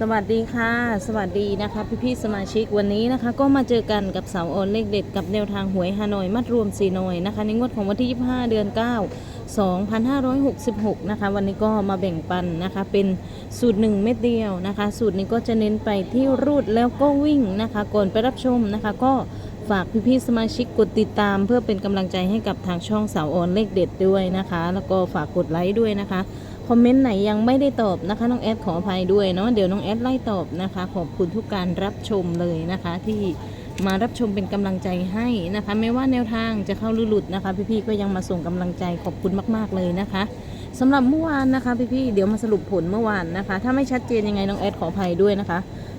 สวัสดีค่ะ สวัสดีนะคะพี่ๆสมาชิกวันนี้นะคะ ก็มาเจอกันกับเสาโอนเลขเด็ดกับแนวทางหวยฮานอย มัดรวมสีนอยนะคะในงวดของวันที่ 25 เดือน 9 2566 นะคะ วันนี้ก็มาแบ่งปันนะคะ เป็นสูตร 1 เม็ดเดียวนะคะ สูตรนี้ก็จะเน้นไปที่รูดแล้วก็วิ่งนะคะ ก่อนไปรับชมนะคะ ก็ฝากพี่ๆสมาชิกกดติดตาม เพื่อเป็นกำลังใจให้กับทางช่องเสาโอนเลขเด็ดด้วยนะคะ แล้วก็ฝากกดไลค์ด้วยนะคะ คอมเมนต์ไหนยังไม่ได้ตอบนะคะน้องแอดขออภัยด้วยเนาะเดี๋ยวน้องแอดไล่ตอบนะคะ ขอบคุณทุกการรับชมเลยนะคะ ที่มารับชมเป็นกำลังใจให้นะคะ ไม่ว่าแนวทางจะเข้าหรือหลุดนะคะ พี่ๆก็ยังมาส่งกำลังใจขอบคุณมาก ๆเลยนะคะสำหรับเมื่อวานนะคะพี่ๆเดี๋ยวมาสรุปผลเมื่อวานนะคะ ถ้าไม่ชัดเจนยังไงน้องแอดขออภัยด้วยนะคะ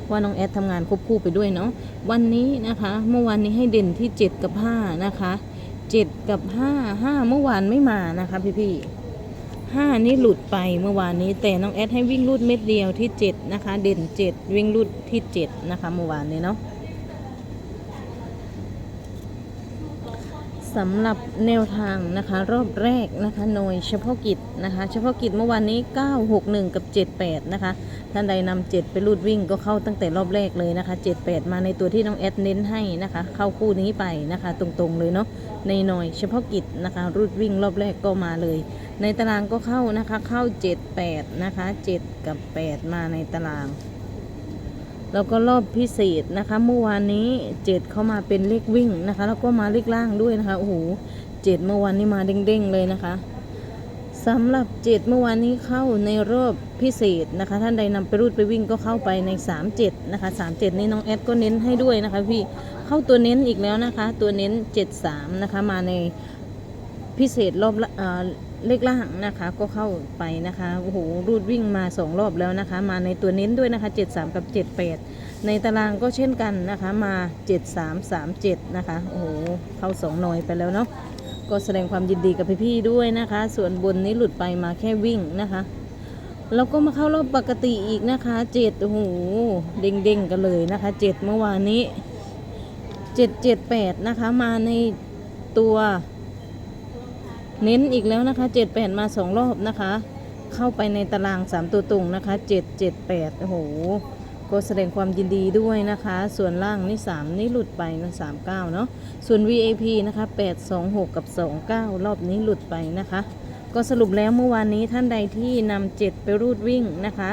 ว่าน้องแอดทำงานควบคู่ไปด้วยเนาะวันนี้นะคะ เมื่อวานนี้ให้เด่นที่ 7 กับ 5 นะคะ 7 กับ 5 5 เมื่อวานไม่มานะคะพี่ๆ ห้านี่หลุดไปเมื่อวานนี้ แต่น้องแอดให้วิ่งรูดเม็ดเดียวที่ 7 นะคะ เด่น 7 วิ่งรูดที่ 7 นะคะเมื่อวานนี้เนาะ สำหรับแนวทางนะคะรอบแรกนะคะหน่วยเฉพาะกิจนะคะเฉพาะกิจเมื่อวานนี้ 961 กับ 78 นะคะท่านใดนำ7ไปรูดวิ่งก็เข้าตั้งแต่รอบแรกเลยนะคะ 78 มาในตัวที่น้องแอดเน้นให้นะคะ เข้าคู่นี้ไปนะคะ ตรงๆเลยเนาะในหน่วยเฉพาะกิจนะคะรูดวิ่งรอบแรกก็มาเลย ในตารางก็เข้านะคะเข้า 7 8 นะคะ 7 กับ 8 มาในตาราง แล้วก็รอบพิเศษนะคะเมื่อวานนี้7เข้ามาเป็นเลขวิ่งนะคะ แล้วก็มาเลขล่างด้วยนะคะโอ้โห7เมื่อวานนี้มาเด้งๆเลยนะคะสำหรับ7เมื่อวานนี้เข้าในรอบพิเศษนะคะ ท่านใดนำไปรูดไปวิ่งก็เข้าไปใน 37 นะคะ 37 นี่น้องแอดก็เน้นให้ด้วยนะคะพี่เข้าตัวเน้นอีกแล้วนะคะ ตัวเน้น 73 นะคะมาในพิเศษรอบละ เอ่อเลขล่างนะคะ ก็เข้าไปนะคะโอ้โหรูดวิ่งมาสองรอบแล้วนะคะ มาในตัวเน้นด้วยนะคะ 73 กับ 78 ในตารางก็เช่นกันนะคะ มา 7337 นะคะโอ้โหเข้าสองหน่อยไปแล้วเนาะก็แสดงความยินดีกับพี่ๆด้วยนะคะ ส่วนบนนี้หลุดไปมาแค่วิ่งนะคะแล้วก็มาเข้ารอบปกติอีกนะคะเจ็ดโอ้โหเด้งๆกันเลยนะคะเจ็ดเมื่อวานนี้เจ็ดเจ็ดแปดนะคะมาในตัว เน้นอีกแล้วนะคะ 7 8 มาสองรอบนะคะ เข้าไปในตาราง 3 ตัวตรงนะคะ 7 7 8 โอ้โห ก็แสดงความยินดีด้วยนะคะ ส่วนล่างนี่ 3 นี่หลุดไปนะ39 เนาะ ส่วน VAP นะคะ 8 2 6 กับ 29 รอบนี้หลุดไปนะคะ ก็สรุปแล้วเมื่อวานนี้ท่านใดที่นำ7ไปรูดวิ่งนะคะ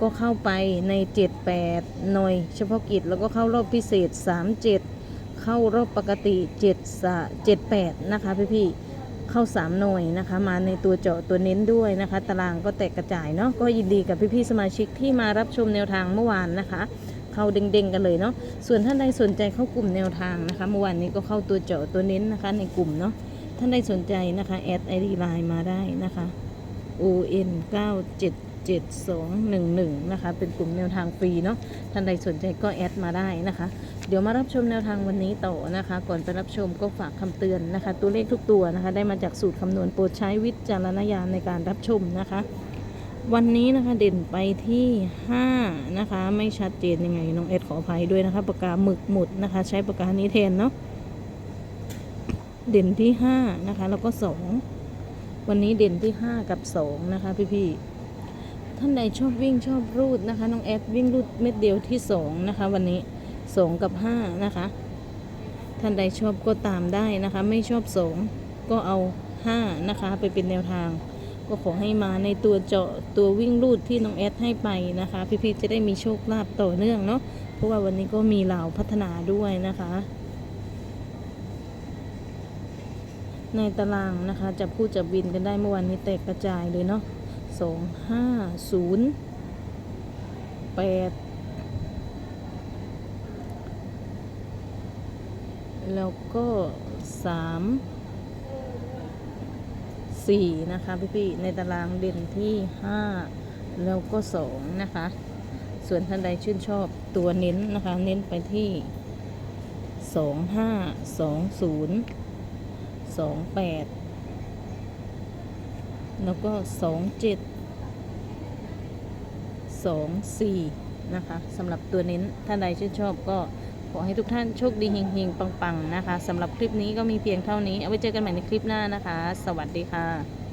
ก็เข้าไปใน 7 8 หน่วยเฉพาะกิจแล้วก็เข้ารอบพิเศษ 3 7 เข้ารอบปกติ7 7 8 นะคะพี่ๆ เข้า3หน่วยนะคะ มาในตัวเจาะตัวเน้นด้วยนะคะ ตารางก็แตกกระจายเนาะก็ยินดีกับพี่ๆสมาชิกที่มารับชมแนวทางเมื่อวานนะคะเข้าเด้งๆกันเลยเนาะส่วนท่านใดสนใจเข้ากลุ่มแนวทางนะคะเมื่อวานนี้ก็เข้าตัวเจาะตัวเน้นนะคะ ในกลุ่มเนาะท่านใดสนใจนะคะแอดไอดีไลน์มาได้นะคะ on 9 7 97711 นะคะ เป็นกลุ่มแนวทางฟรีเนาะท่านใดสนใจก็แอดมาได้นะคะ เดี๋ยวมารับชมแนวทางวันนี้ต่อนะคะ ก่อนไปรับชมก็ฝากคำเตือนนะคะ ตัวเลขทุกตัวนะคะ ได้มาจากสูตรคำนวณโปรดใช้วิจารณญาณในการรับชมนะคะ วันนี้นะคะเด่นไปที่5นะคะ ไม่ชัดเจนยังไงน้องเอ็ดขออภัยด้วยนะคะปากกาหมึกหมุดนะคะ ใช้ปากกานี้แทนเนาะเด่นที่5นะคะแล้วก็ 2 วันนี้เด่นที่ 5 กับ 2 นะคะพี่ๆ ท่านใดชอบวิ่งชอบรูดนะคะ น้องแอดวิ่งรูดเม็ดเดียวที่2นะคะ วันนี้สองกับห้านะคะ ท่านใดชอบก็ตามได้นะคะ ไม่ชอบสองก็เอาห้านะคะ ไปเป็นแนวทาง ก็ขอให้มาในตัวเจาะตัววิ่งรูดที่น้องแอดให้ไปนะคะ พี่ๆจะได้มีโชคลาภต่อเนื่องเนาะเพราะว่าวันนี้ก็มีเหล่าพัฒนาด้วยนะคะ ในตารางนะคะจับคู่จับวินกันได้เมื่อวานนี้แตกกระจายเลยเนาะ สองห้าศูนย์แปดแล้วก็สามสี่นะคะพี่ๆในตารางเด่นที่ห้าแล้วก็สองนะคะ ส่วนท่านใดชื่นชอบตัวเน้นนะคะ เน้นไปที่สองห้าสองศูนย์สองแปด แล้วก็สองเจ็ดสองสี่นะคะสำหรับตัวเน้นท่านใดชื่นชอบก็ขอให้ทุกท่านโชคดีเฮงๆ ปังๆ นะคะสำหรับคลิปนี้ก็มีเพียงเท่านี้ เอาไว้เจอกันใหม่ในคลิปหน้านะคะ สวัสดีค่ะ